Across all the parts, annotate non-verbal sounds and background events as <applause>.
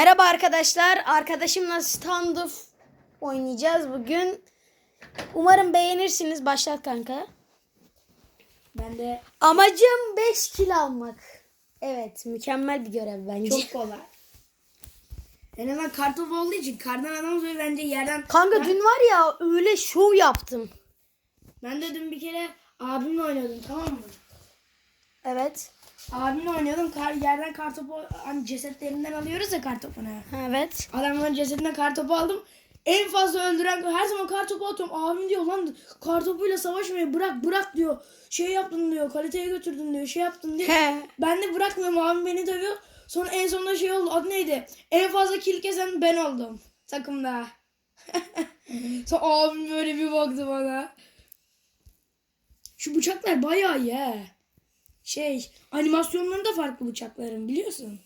Merhaba arkadaşlar. Arkadaşımla standoff oynayacağız bugün. Umarım beğenirsiniz. Başlat kanka. Ben de Amacım 5 kilo almak. Evet, mükemmel bir görev bence. çok kolay. En azından kartopu olduğu için kardan adam ve bence yerden... Kanka ben, dün var ya öyle şov yaptım. ben de dün bir kere abimle oynuyordum tamam mı? Evet. Abimle oynuyordum. Kar, yerden kartopu hani cesetlerinden alıyoruz ya kartopunu. Evet. Adamların cesedinden kartopu aldım. En fazla öldüren her zaman kartopu atıyorum. Abim diyor lan kartopuyla savaşmayı bırak bırak diyor. Şey yaptın diyor kaliteye götürdün diyor şey yaptın diyor. He. Ben de bırakmıyorum abim beni dövüyor. Sonra en sonunda şey oldu adı neydi? En fazla kill kesen ben oldum takımda. <laughs> Sonra abim böyle bir baktı bana. Şu bıçaklar bayağı iyi he. Şey animasyonları da farklı bıçakların biliyorsun.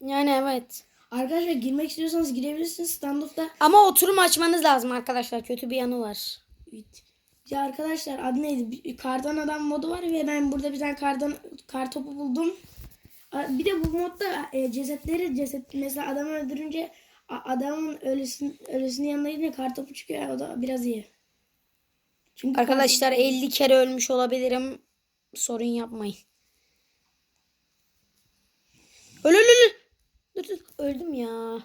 Yani evet. Arkadaşlar girmek istiyorsanız girebilirsiniz standoff'ta. Ama oturum açmanız lazım arkadaşlar. Kötü bir yanı var. Evet. Ya arkadaşlar adı neydi? Kardan adam modu var ve ben burada bir tane kardan kar topu buldum. Bir de bu modda e, cesetleri ceset mesela adamı öldürünce adamın ölüsün ölüsünün yanına gidince kar topu çıkıyor. O da biraz iyi. Çünkü Arkadaşlar 50 kere ölmüş olabilirim. Sorun yapmayın. Öl öl öl. Dur dur. Öldüm ya.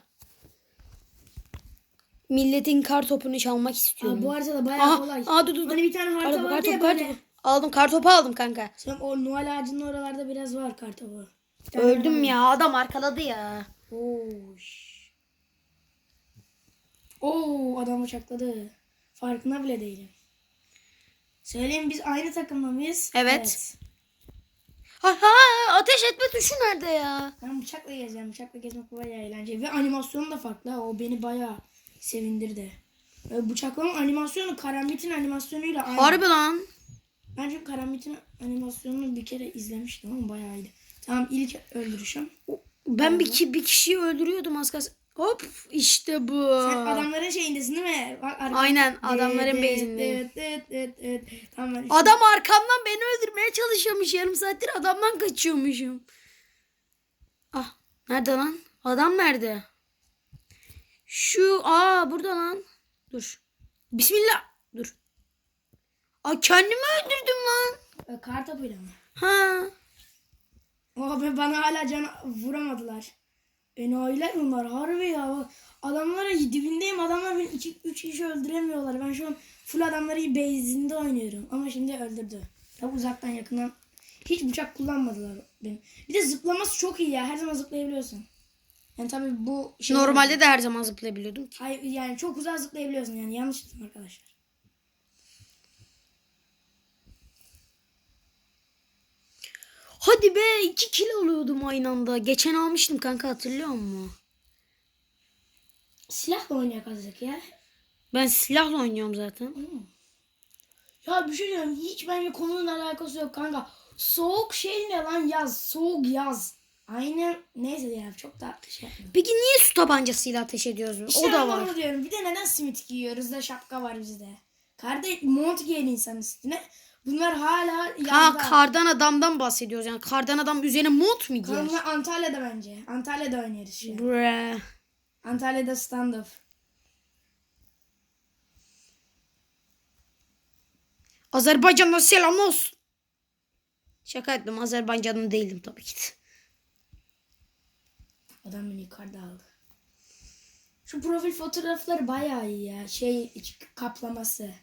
Milletin kar topunu çalmak Aa, istiyorum. bu harita da bayağı Aha, kolay. aa, dur dur dur. Hani bir tane harita Kar vardı ya topu, kar böyle. topu. Aldım kar topu aldım kanka. Sen o Noel ağacının oralarda biraz var kar topu. Bir tane Öldüm var. ya adam arkaladı ya. Oş. Oo adam bıçakladı. Farkına bile değilim. Söyleyeyim biz aynı takımda mıyız? Evet. Ha, ha ateş etme tuşu nerede ya? Ben bıçakla gezeceğim. Bıçakla gezmek bayağı eğlenceli. Ve animasyonu da farklı. ha. O beni bayağı sevindirdi. Ee, Bıçaklama animasyonu Karambit'in animasyonuyla aynı. Harbi lan. Ben çünkü Karambit'in animasyonunu bir kere izlemiştim ama bayağı iyiydi. Tamam ilk öldürüşüm. Ben bir, ki, bir kişiyi öldürüyordum az kalsın. Hop işte bu. Sen adamların şeyindesin değil mi? Bak, arka- Aynen, adamların Evet, evet, base'indeyim. Evet, evet, evet, evet. Tamam ben Adam arkamdan beni öldürmeye çalışıyormuş. Yarım saattir adamdan kaçıyormuşum. Ah nerede lan? Adam nerede? Şu aa burada lan. Dur. Bismillah. Dur. Aa kendimi öldürdüm lan. E, Kar topuyla mı? Ha. Oha be bana hala can vuramadılar. Enayiler bunlar harbi ya. Adamlara dibindeyim adamlar beni 2 3 kişi öldüremiyorlar. Ben şu an full adamları base'inde oynuyorum. Ama şimdi öldürdü. Tabi uzaktan yakından. Hiç bıçak kullanmadılar benim. Bir de zıplaması çok iyi ya. Her zaman zıplayabiliyorsun. Yani tabi bu şey Normalde de her zaman zıplayabiliyordum ki. Hayır, yani çok uzağa zıplayabiliyorsun yani. Yanlış arkadaşlar. Hadi be 2 kilo alıyordum aynı anda. Geçen almıştım kanka hatırlıyor musun? Silahla oynayak azıcık ya. Ben silahla oynuyorum zaten. Ya bir şey diyeyim. Hiç bence konunun alakası yok kanka. Soğuk şey ne lan yaz. Soğuk yaz. Aynen. Neyse ya çok da şey yapmayayım. Peki niye su tabancasıyla ateş ediyoruz? İşte o da var. diyorum. Bir de neden simit giyiyoruz da şapka var bizde. Kardeş mont giyen insan üstüne. Bunlar hala. Ha kardan adamdan bahsediyoruz yani. Kardan adam üzerine mont mu giyer? Bunlar Antalya'da bence. Antalya'da oynarız şu an. Bre. Antalya'da stand-up. Azerbaycan'a selam olsun. Şaka ettim. Azerbaycanlı değilim tabii ki. de. Adam beni yukarıda aldı. Şu profil fotoğrafları bayağı iyi ya. Şey iç kaplaması.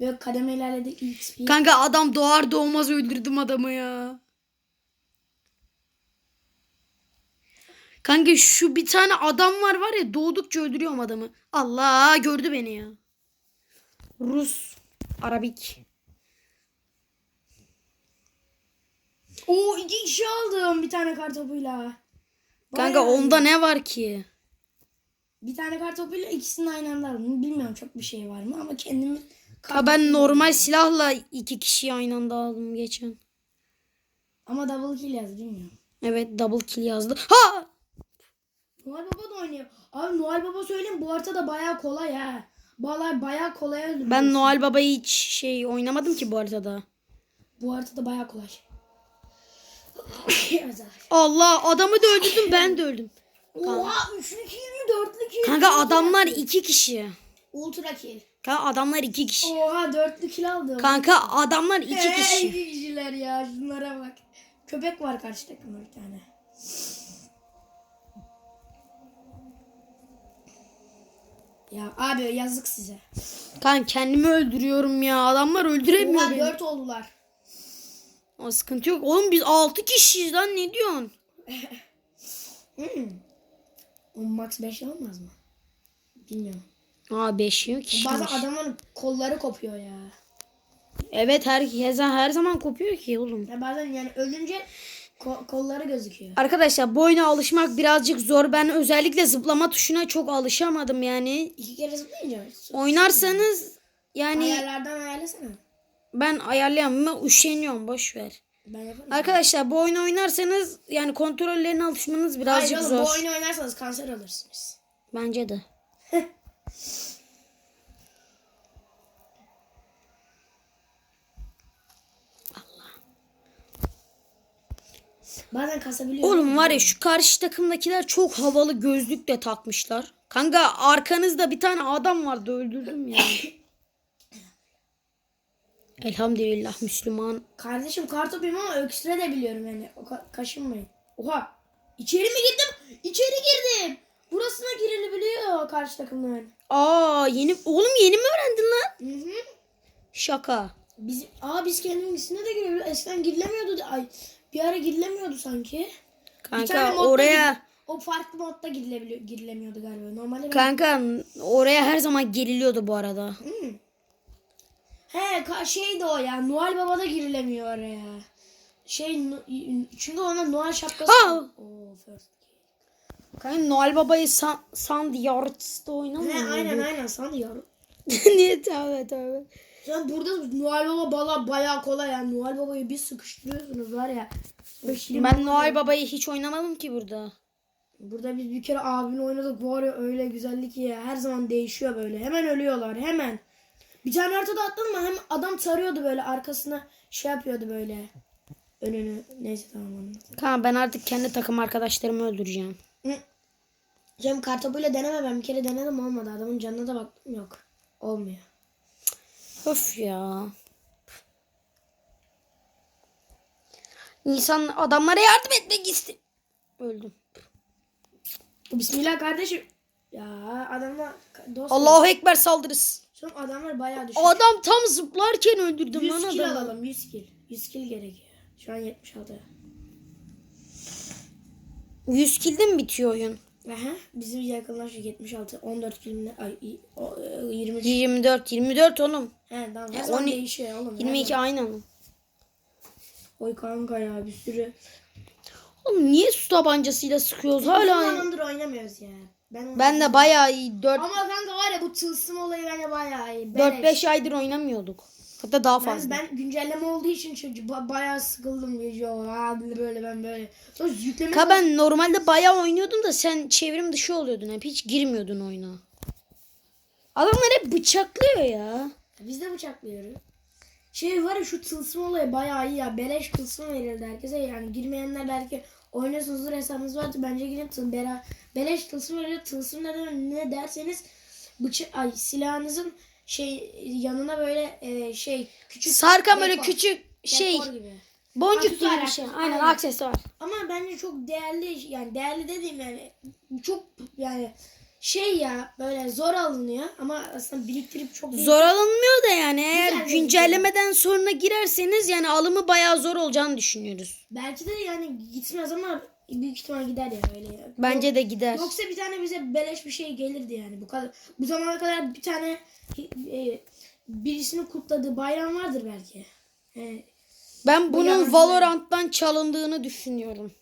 Böyle kademelerle de XP. Kanka adam doğar doğmaz öldürdüm adamı ya. Kanka şu bir tane adam var var ya doğdukça öldürüyorum adamı. Allah gördü beni ya. Rus. Arabik. Oo iki kişi aldım bir tane kartopuyla. Kanka Bayağı onda iyi. ne var ki? Bir tane kartopuyla ikisini aynı anda aldım. Bilmiyorum çok bir şey var mı ama kendimi... Ha ben normal silahla iki kişiyi aynı anda aldım geçen. Ama double kill yazdı bilmiyorum. Evet double kill yazdı. Ha! Noel Baba da oynuyor. Abi Noel Baba söyleyeyim bu harita da bayağı kolay ha. Bayağı, bayağı kolay öldürüyorsun. Ben Noel Baba'yı hiç şey oynamadım ki bu haritada. Bu harita da bayağı kolay. <laughs> Allah adamı da öldürdüm ben de öldüm. Oha üçlü kill mi dörtlü kill? Kanka adamlar iki kişi. Ultra kill. Kanka adamlar iki kişi. Oha dörtlü kill aldı. Kanka adamlar iki Ee, kişi. iki kişiler ya şunlara bak. Köpek var karşı takımda bir tane. Ya abi yazık size. Kanka kendimi öldürüyorum ya. Adamlar öldüremiyor Oha beni. dört oldular. O sıkıntı yok. Oğlum biz altı kişiyiz lan ne diyorsun? <laughs> Hmm. O max 5 olmaz mı? Bilmiyorum. Aa beş yok kişi. Bazen adamların kolları kopuyor ya. Evet herkese her zaman kopuyor ki oğlum. ya bazen yani ölünce ko- kolları gözüküyor. Arkadaşlar bu oyuna alışmak birazcık zor. Ben özellikle zıplama tuşuna çok alışamadım yani. İki kere zıplayınca. Oynarsanız yani Ayarlardan ayarlasana. ben ayarlayamam. Üşeniyorum boş ver. Ben yaparım. Arkadaşlar bu oyunu oynarsanız yani kontrollerine alışmanız birazcık Hayır oğlum zor. bu oyunu oynarsanız kanser alırsınız. Bence de. <laughs> Bazen kasabiliyor. Oğlum var ya şu karşı takımdakiler çok havalı gözlük de takmışlar. Kanka arkanızda bir tane adam vardı öldürdüm ya. <coughs> Elhamdülillah Müslüman. Kardeşim kartopuyum ama öksüre de biliyorum yani. O ka- kaşınmayın. Oha. İçeri mi gittim? İçeri girdim. Burasına girilebiliyor karşı takımdan. Aa yeni oğlum yeni mi öğrendin lan? Hı hı. Şaka. Biz, aa biz kendimizine de girebiliyoruz. Eskiden girilemiyordu. da- Ay, bir ara girilemiyordu sanki. Kanka oraya gir- o farklı modda girilebiliyor, girilemiyordu galiba. Normalde ben- kanka oraya her zaman geliliyordu bu arada. He ka- şeydi o ya. Noel Baba'da girilemiyor oraya. Şey çünkü ona Noel şapkası. Aa! Oo, first. Kanka Noel Baba'yı San, Sandy Yards'ta oynamıyor He aynen aynen sana diyorum. <laughs> Niye tövbe tövbe. Sen burada Noel Baba bala bayağı kolay ya. Noel Baba'yı bir sıkıştırıyorsunuz var ya. Öşlim- Ben Noel Baba'yı hiç oynamadım ki burada. Burada biz bir kere abini oynadık var ya öyle güzellik ya. Her zaman değişiyor böyle. Hemen ölüyorlar hemen. Bir tane haritada atladım mı hem adam tarıyordu böyle arkasına şey yapıyordu böyle. Önünü neyse tamam anladım. Kanka ben artık kendi takım arkadaşlarımı öldüreceğim. Cem kartopuyla deneme ben bir kere denedim olmadı. Adamın canına da baktım yok. Olmuyor. Öf ya. İnsan adamlara yardım etmek istedim. Öldüm. Bismillah kardeşim. Ya adamla dost. Allahu Ekber saldırısı. Şu an adamlar bayağı düşük. Adam tam zıplarken öldürdüm 100 lan kill adamı. alalım 100 kill. 100 kill gerekiyor. Şu an 76. 100 kilde mi bitiyor oyun? Aha, bizim yakınlaşıyor 76. 14 kill ay i- o, e, 23. 24. 24 oğlum. He tamam. Ya, zaman on- değişiyor oğlum. her 22 zaman. aynı mı? Oy kanka ya bir sürü. Oğlum niye su tabancasıyla sıkıyoruz Uzun hala? zamandır oynamıyoruz ya. Ben, Ben de bayağı iyi. 4 Ama kanka var ya bu tılsım olayı bence bayağı iyi. 4-5 aydır oynamıyorduk. Hatta daha Ben, fazla. ben güncelleme olduğu için çünkü ba- bayağı sıkıldım video. Abi böyle ben böyle. Sonra yükleme Ka ben normalde bayağı oynuyordum da sen çevrim dışı oluyordun hep. Hiç girmiyordun oyuna. Adamlar hep bıçaklıyor ya. Biz de bıçaklıyoruz. Şey var ya şu tılsım olayı bayağı iyi ya. Beleş tılsım verildi herkese. Yani girmeyenler belki oynuyorsunuzdur hesabınız vardı. Bence girin tıl, bera, beleş tılsım verildi. Tılsım ne, demek- ne derseniz bıça ay silahınızın şey yanına böyle e, şey küçük Sarkan böyle dekor- küçük şey dekor gibi. boncuk gibi bir şey. Aynen Aynen. aksesuar. Ama bence çok değerli yani değerli dediğim yani çok yani şey ya böyle zor alınıyor ama aslında biriktirip çok değil. Zor alınmıyor da yani eğer Güzel güncellemeden sonra girerseniz yani alımı bayağı zor olacağını düşünüyoruz. Belki de yani gitmez ama büyük ihtimal gider ya öyle ya. Bence de gider. Yoksa bir tane bize beleş bir şey gelirdi yani. Bu kadar bu zamana kadar bir tane e, birisinin kutladığı bayram vardır belki. E, Ben bunun Valorant'tan çalındığını düşünüyorum.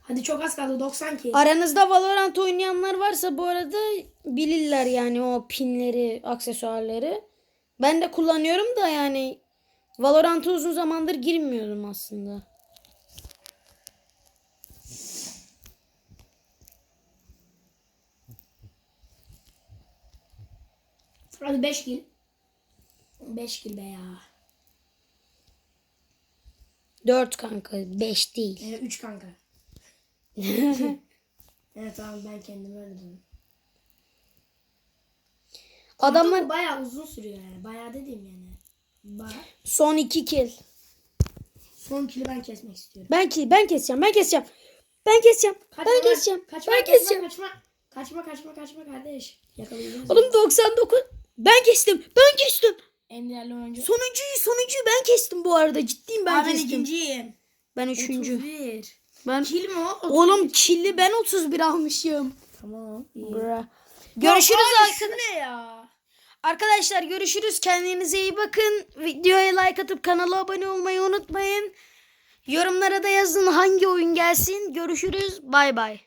hadi çok az kaldı 90 ki. Aranızda Valorant oynayanlar varsa bu arada bilirler yani o pinleri, aksesuarları. Ben de kullanıyorum da yani Valorant'a uzun zamandır girmiyordum aslında. Hadi 5 kill. 5 kill be ya. 4 kanka 5 değil. Yani 3 kanka. <laughs> evet tamam ben kendimi öldürdüm. Adamlar Ama bayağı uzun sürüyor yani. Bayağı dediğim yani. Bayağı. son iki kill. Son kili ben kesmek istiyorum. Ben ki ben keseceğim. Ben keseceğim. Ben keseceğim. Kaçma ben keseceğim. Kaçma, ben kaçma, keseceğim. Kaçma, kaçma, kaçma, kaçma kardeş. Yakalayacağız. Oğlum 99. Ben kestim. Ben kestim. En değerli oyuncu. Sonuncuyu sonuncuyu ben kestim bu arada. Ciddiyim ben Aa, ben kestim. ikinciyim. Ben üçüncü. 31. Ben Kil mi o? Oğlum killi ben 31 almışım. Tamam. iyi. Bra. Görüşürüz arkadaşlar. ne ya? Arkadaşlar görüşürüz. Kendinize iyi bakın. Videoya like atıp kanala abone olmayı unutmayın. Yorumlara da yazın hangi oyun gelsin. Görüşürüz. Bay bay.